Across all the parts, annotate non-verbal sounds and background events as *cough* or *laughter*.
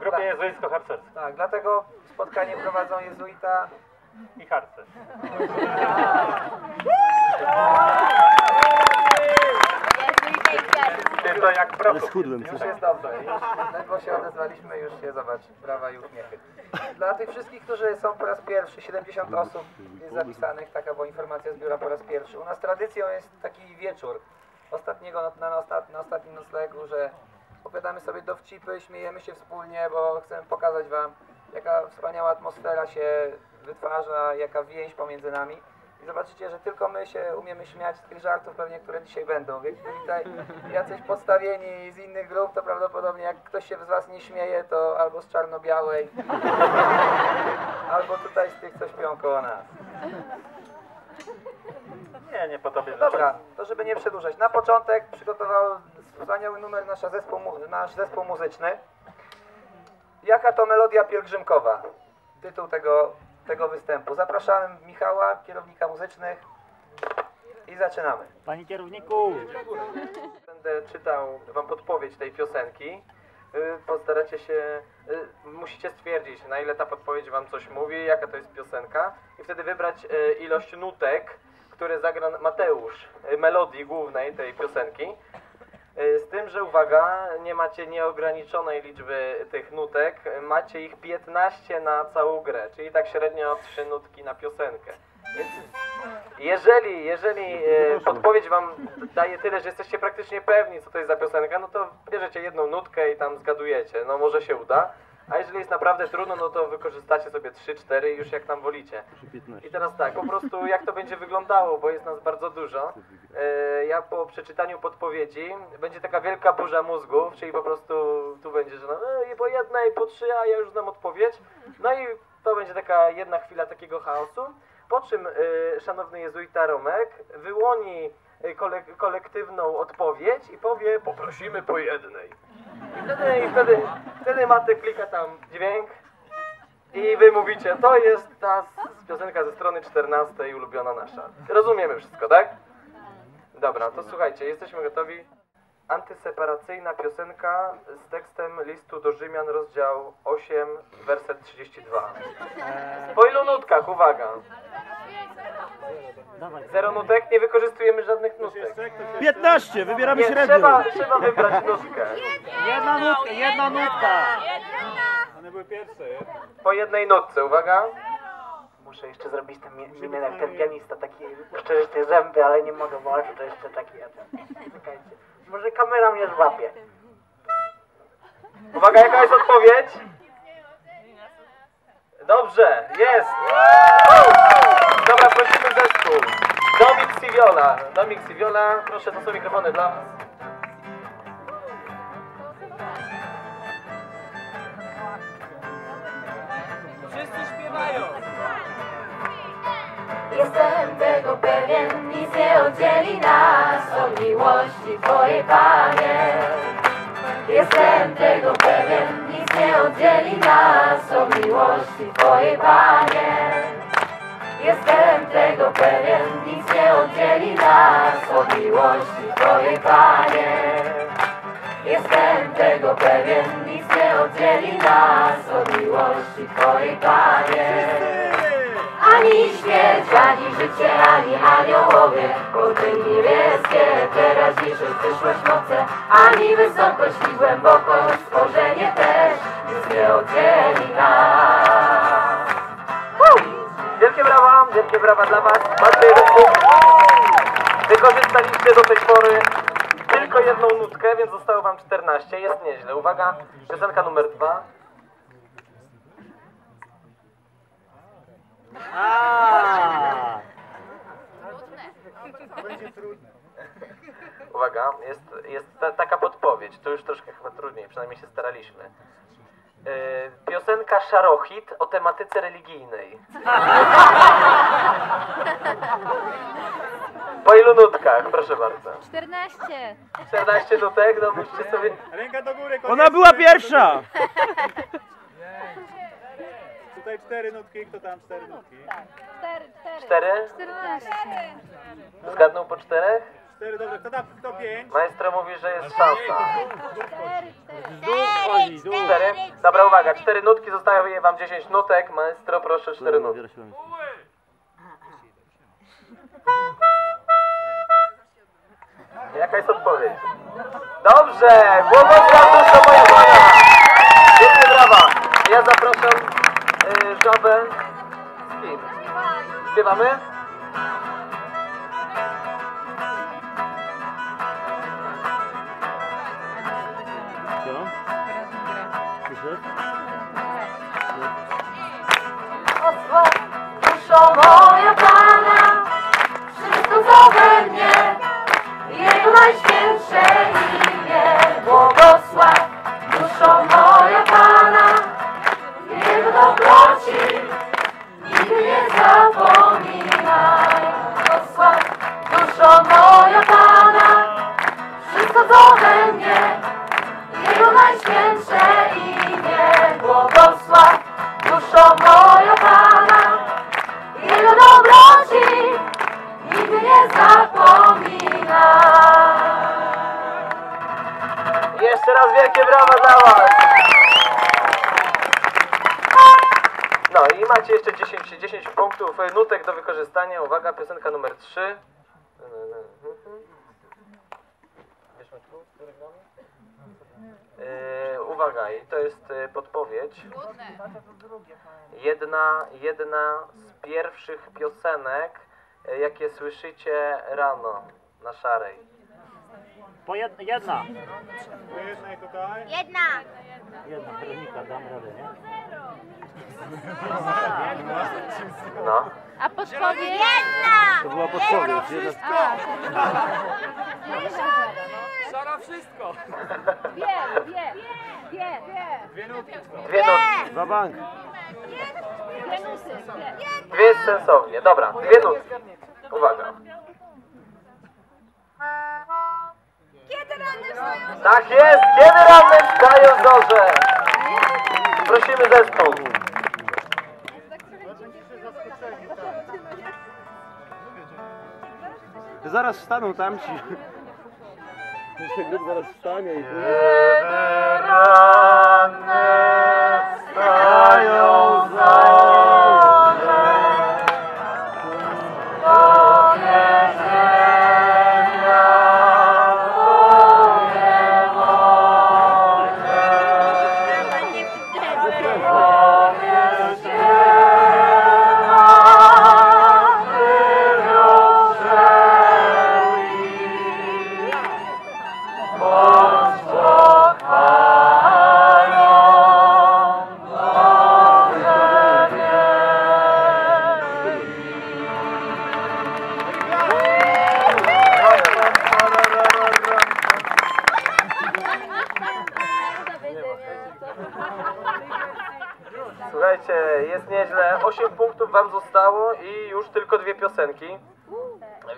Grupie jezuicko-harcerskiej Tak, dlatego spotkanie prowadzą jezuita i harce. Ty to jak prosto. Schudłem Już jest dobrze. Już ledwo się odezwaliśmy, już się zobacz. Brawa i uśmiechy. Dla tych wszystkich, którzy są po raz pierwszy, 70 osób jest zapisanych, taka była informacja z biura po raz pierwszy. U nas tradycją jest taki wieczór ostatniego, na, na, ostat, na ostatnim noclegu, że opowiadamy sobie dowcipy, śmiejemy się wspólnie, bo chcemy pokazać Wam, jaka wspaniała atmosfera się wytwarza, jaka więź pomiędzy nami. I zobaczycie, że tylko my się umiemy śmiać z tych żartów pewnie, które dzisiaj będą. Więc tutaj jacyś podstawieni z innych grup, to prawdopodobnie jak ktoś się z Was nie śmieje, to albo z czarno-białej, *laughs* albo tutaj z tych, co śpią koło nas. Nie, nie po tobie. Dobra, to żeby nie przedłużać. Na początek przygotował wspaniały numer nasza zespół, nasz zespół muzyczny. Jaka to melodia pielgrzymkowa? Tytuł tego, tego występu. Zapraszamy Michała, kierownika muzycznych i zaczynamy. Panie kierowniku! Będę czytał wam podpowiedź tej piosenki. Y, Postaracie się, y, musicie stwierdzić, na ile ta podpowiedź wam coś mówi, jaka to jest piosenka i wtedy wybrać y, ilość nutek, które zagra Mateusz, y, melodii głównej tej piosenki. Y, Z tym, że uwaga, nie macie nieograniczonej liczby tych nutek, y, macie ich 15 na całą grę, czyli tak średnio 3 nutki na piosenkę. Więc jeżeli, jeżeli e, podpowiedź wam daje tyle, że jesteście praktycznie pewni, co to jest za piosenka, no to bierzecie jedną nutkę i tam zgadujecie. No może się uda. A jeżeli jest naprawdę trudno, no to wykorzystacie sobie 3-4 i już jak tam wolicie. 15. I teraz tak, po prostu jak to będzie wyglądało, bo jest nas bardzo dużo. E, ja po przeczytaniu podpowiedzi będzie taka wielka burza mózgów, czyli po prostu tu będzie, że no e, i po jedna i po trzy, a ja już znam odpowiedź. No i to będzie taka jedna chwila takiego chaosu. Po czym e, szanowny jezuita Romek wyłoni kolek kolektywną odpowiedź i powie poprosimy po jednej. I wtedy, i wtedy, wtedy Matek klika tam dźwięk i wy mówicie, to jest ta piosenka ze strony 14 ulubiona nasza. Rozumiemy wszystko, tak? Dobra, to słuchajcie, jesteśmy gotowi. Antyseparacyjna piosenka z tekstem listu do Rzymian, rozdział 8, werset 32. Po ilu nutkach, uwaga. Zero nutek, nie wykorzystujemy żadnych nutek. 15! Wybieramy Nie, średnią! trzeba, trzeba wybrać nutkę. Jedna nutka, jedna nutka! Po jednej nutce, uwaga. Muszę jeszcze zrobić ten mi- minę jak ten pianista, taki szczerze te zęby, ale nie mogę, bo oczu to jeszcze taki ja ten. Czekajcie. Może kamera mnie złapie. Uwaga, jaka jest odpowiedź? Dobrze, jest! Dobra, prosimy zespół. Domik Siviola. Domik Siviola, proszę, to są mikrofony dla was. Jestem tego pewien, nic nie oddzieli nas od miłości Twojej, Panie. Jestem tego pewien, nic nie oddzieli nas od miłości Twojej, Panie. Jestem tego pewien, nic nie oddzieli nas od miłości Twojej, Panie. Jestem tego pewien, nic nie oddzieli nas od miłości Twojej, Panie. Ani śmierć, ani życie, ani aniołowie Kody niebieskie, teraźniejszość, przyszłość, moce Ani wysokość i głębokość, stworzenie też Nic nie oddzieli nas Wielkie brawa, wielkie brawa dla was. Punkt. Wykorzystaliście do tej pory tylko jedną nutkę, więc zostało wam 14. Jest nieźle. Uwaga, piosenka numer dwa. Uwaga, jest, jest ta, taka podpowiedź. To już troszkę chyba trudniej, przynajmniej się staraliśmy. Yy, piosenka Szarochit o tematyce religijnej. *laughs* Po ilu nutkach, proszę bardzo? 14. 14 nutek, no musicie sobie... Ona była pierwsza! *laughs* Tutaj cztery nutki, kto tam cztery nutki? 4, 4. Cztery? 14. Zgadną po czterech? Cztery, dobra, kto da, kto pięć? Maestro mówi, że jest szansa. Dół. Cztery? Dobra, uwaga, cztery nutki, zostawię wam 10 nutek. Maestro, proszę, cztery nutki. Jaka jest odpowiedź? Dobrze! Błogosław duszo moja Pana! Wielkie brawa! Ja zapraszam y, żabę. Z kim? Śpiewamy? so long. Jeszcze raz wielkie brawa dla Was! No i macie jeszcze 10, 10 punktów, e, nutek do wykorzystania. Uwaga, piosenka numer 3. Yy, uwaga, i to jest e, podpowiedź. Jedna, jedna z pierwszych piosenek, e, jakie słyszycie rano na szarej. Po jedna, jedna. Tutaj. Jedna. Jedna, Weronika, dam radę, nie? No. A podpowiedź? Jedna. To była podpowiedź. Jedna... Szara wszystko. Wie, wie, wie, wie. Dwie nutki. Dwie nutki. Dwa bank. Dwie wie. Dwie sensownie. Dobra, dwie nutki. Uwaga. Tak jest! Kiedy ramy wstają zorze? Prosimy zespół. Zaraz wstaną tamci. Jeszcze grup zaraz wstanie i... Wstają Słuchajcie, jest nieźle. 8 punktów wam zostało i już tylko dwie piosenki.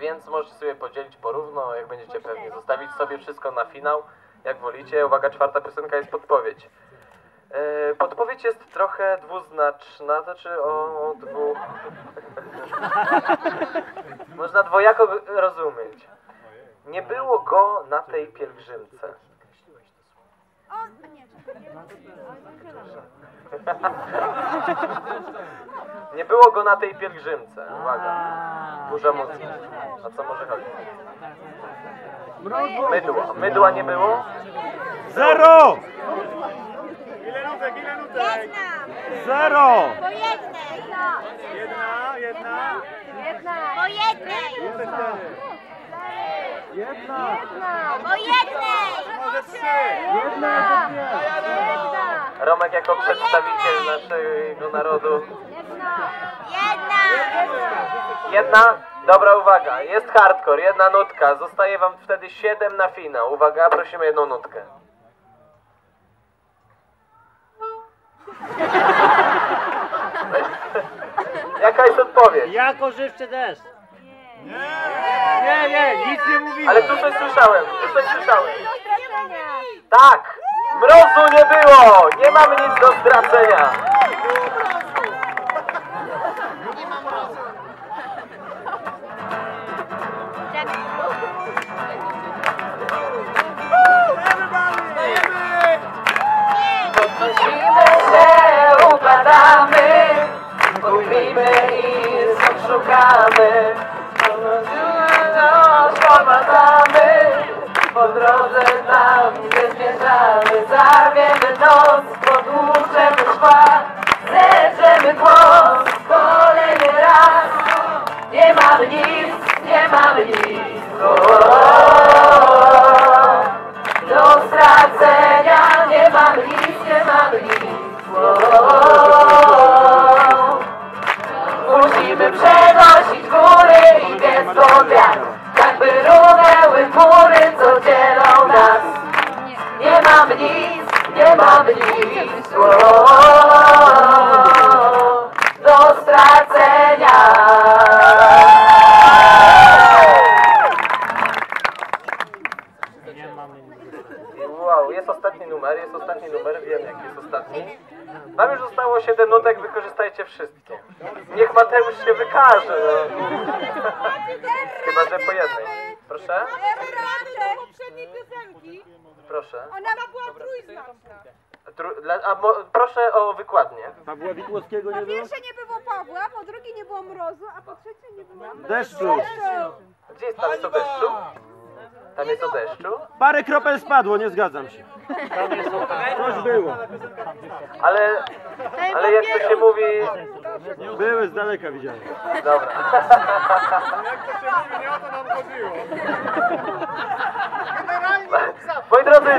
Więc możecie sobie podzielić porówno, jak będziecie pewnie zostawić sobie wszystko na finał, jak wolicie. Uwaga, czwarta piosenka jest podpowiedź. E, podpowiedź jest trochę dwuznaczna, to znaczy o, o dwu... *laughs* Można dwojako rozumieć. Nie było go na tej pielgrzymce. Nie *laughs* było go na tej pielgrzymce. Uwaga. Burza mózgu. A co może chodzić? Mydła. Mydła nie było? Zero! Ile nutek, ile nutek? Zero! Po jednej. Jedna, jedna. Jedna. Po jednej. Cztery. Jedna! Po jednej. Może trzy. Jedna. Jedna. Romek jako przedstawiciel naszego narodu. Jedna. Jedna. Jedna? Dobra uwaga. Jest hardcore. Jedna nutka. Zostaje wam wtedy 7 na finał. Uwaga, prosimy jedną nutkę. *laughs* Jaka jest odpowiedź? Jako żywczy deszcz. Nie, nie, nic nie mówiłem. Ale tu coś słyszałem, tu coś słyszałem. Tak, mrozu nie było, nie mamy nic do stracenia. Podnosimy upadamy, i szukamy. Zmierzamy Zarwiemy noc, podłuczemy szkła Zerczemy głos kolejny raz. Nie mamy nic, nie mamy nic. O, Do stracenia nie mamy nic, nie mamy nic. O, Musimy przenosić góry i biec pod wiatr. Jakby runęły mury, co dzielą nie mamy nic o, Do stracenia Wow, jest ostatni numer, jest ostatni numer, wiem jaki jest ostatni. Wam już zostało 7 nutek, wykorzystajcie wszystkie. Niech Mateusz się wykaże. No. Chyba, że po jednej. Proszę? Proszę. ona była trójznaczna. Tru, dla, a mo, proszę o wykładnię. Pawła Witłowskiego nie Po było? pierwsze nie było Pawła, po drugie nie było mrozu, a po trzecie nie było Deszczu. Gdzie jest tam jest o deszczu? Tam jest o deszczu? Parę kropel spadło, nie zgadzam się. Coś było. Ale, ale jak to się mówi... Były z daleka widziałem. Dobra. Moi drodzy,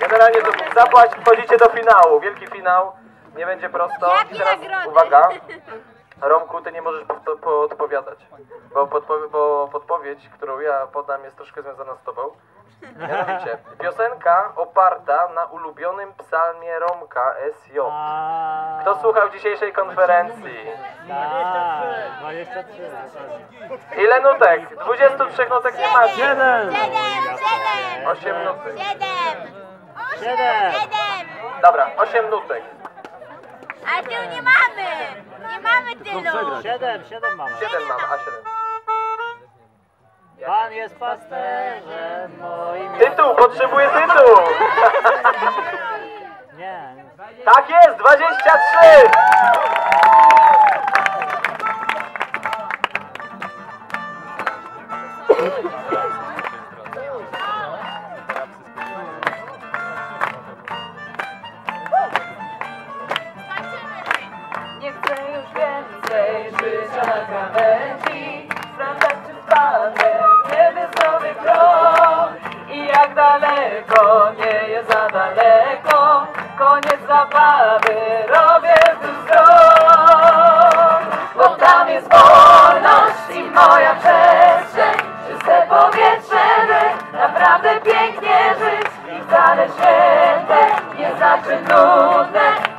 generalnie to zapłać, wchodzicie do finału, wielki finał, nie będzie prosto. I teraz uwaga, Romku, ty nie możesz podpo- podpowiadać, bo, podpowie, bo podpowiedź, którą ja podam jest troszkę związana z tobą. Mianowicie, piosenka oparta na ulubionym psalmie Romka SJ. Kto słuchał dzisiejszej konferencji? Ile nutek? 23 nutek nie macie. Jeden! Siedem, siedem, 8 nutek. siedem, siedem. Dobra, 8 nutek. A tył nie mamy. Nie mamy tylu. przegrać. Siedem, siedem mamy. 7 mam, a 7. Pan jest pasterzem moim. Tytuł, potrzebuję tytuł! Nie. Tak jest, 23! Daleko, nie jest za daleko. Koniec zabawy, robię tu wzrok. Bo tam jest wolność i moja przestrzeń. Czyste powietrze, by naprawdę pięknie żyć. I wcale święte, nie znaczy nudne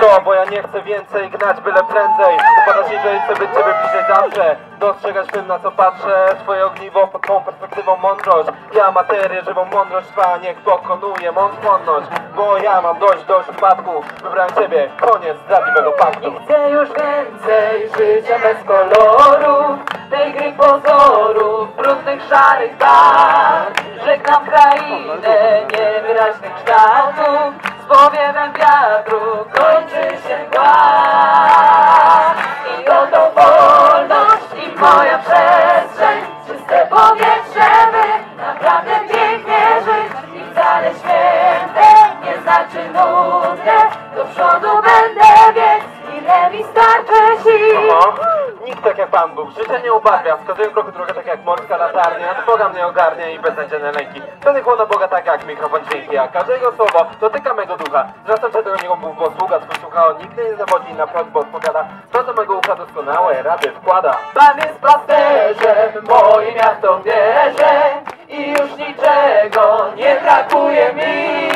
Co, bo ja nie chcę więcej gnać, byle prędzej. Upadać niżej, chcę być ciebie bliżej zawsze. Dostrzegać tym, na co patrzę. Twoje ogniwo pod tą perspektywą mądrość. Ja materię, żywą mądrość trwa Niech pokonuje mą skłonność Bo ja mam dość, dość upadków Wybrałem ciebie, koniec zdradliwego paktu. Nie chcę już więcej życia bez koloru Tej gry pozorów, brudnych, szarych barw Żegnam krainę niewyraźnych kształtów. Z powiewem wiatru kończy się mgła I oto wolność i moja przestrzeń. Czyste powietrze, by naprawdę pięknie żyć. I wcale święte nie znaczy nudne. Do przodu będę biec, ile mi starczy sił. Nikt tak jak Pan Bóg, życie nie ubarwia. Wskazuję kroku drogę tak jak morska latarnia Boga mnie ogarnia i beznadziejne lęki Wtedy chłonę Boga tak jak mikrofon dźwięki A każde jego słowo dotyka mego ducha. Zwracam się do niego Bóg, bo sługa Twój słucha On nigdy nie zawodzi na prośbę odpowiada. Do mego ucha doskonałe rady wkłada. Pan jest pasterzem, moim ja w to wierzę I już niczego nie brakuje mi.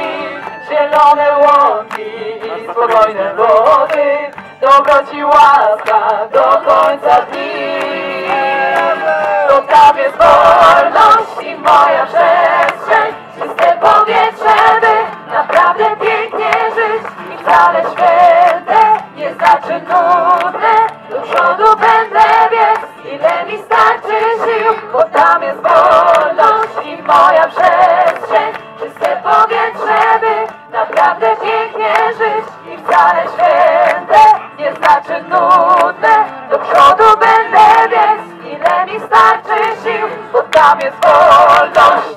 Zielone łąki i spokojne wody Dobroć i łaska do końca dni Tam jest wolność i moja przestrzeń. Czyste powietrze, by naprawdę pięknie żyć. I wcale święte nie znaczy nudne. Do przodu będę biec, ile mi starczy sił Bo tam jest wolność i moja przestrzeń. Czyste powietrze, by naprawdę pięknie żyć. I wcale święte love is full. Don't